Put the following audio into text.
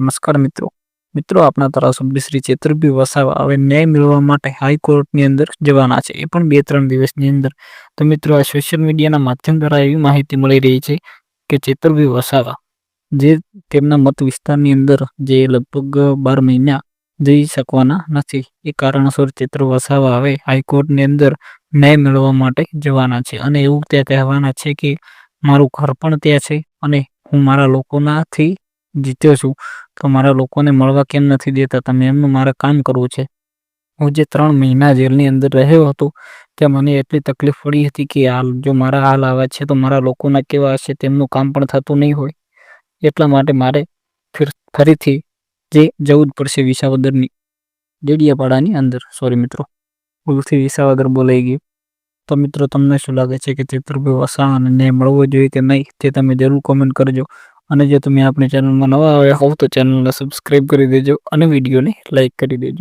નમસ્કાર મિત્રો. મિત્રો આપણા ધારાસભ્ય શ્રી ચેતરભી વસાવા હવે ન્યાય મેળવવા માટે હાઈકોર્ટની અંદર જવાના છે. એ પણ બે ત્રણ દિવસની અંદર. તો મિત્રો, આ સોશિયલ મીડિયાના માધ્યમ દ્વારા એવી માહિતી મળી રહી છે કે ચેતરભાઈ વસાવા, જે તેમના મત વિસ્તારની અંદર જે લગભગ બાર મહિના જઈ શકવાના નથી. એ કારણસર ચેતર વસાવા હવે હાઈકોર્ટની અંદર ન્યાય મેળવવા માટે જવાના છે. અને એવું ત્યાં કહેવાના છે કે, મારું ઘર પણ ત્યાં છે અને હું મારા લોકોનાથી જીત્યો છું, તો મારા લોકોને મળવા કેમ નથી દેતા? તમે એમનું મારે કામ કરવું છે. હું જે ત્રણ મહિના જેલની અંદર રહ્યો હતો, ત્યાં મને એટલી તકલીફ પડી હતી કે હાલ જો મારા હાલ આવે છે, તો મારા લોકોના કેવા હશે? તેમનું કામ પણ થતું નહીં હોય. એટલા માટે મારે ફરીથી જે જવું જ પડશે વિસાવદરની ડેડિયાપાડાની અંદર. સોરી મિત્રો, ભૂલથી વિસાવદર બોલાઈ ગયું. તો મિત્રો, તમને શું લાગે છે કે ચિત્રભાઈ વસાવાને મળવો જોઈએ કે નહીં? તે તમે જરૂર કોમેન્ટ કરજો. અને જો તમે આપણી ચેનલમાં નવા આવ્યા હોવ તો ચેનલને સબસ્ક્રાઈબ કરી દેજો અને વિડીયોને લાઈક કરી દેજો.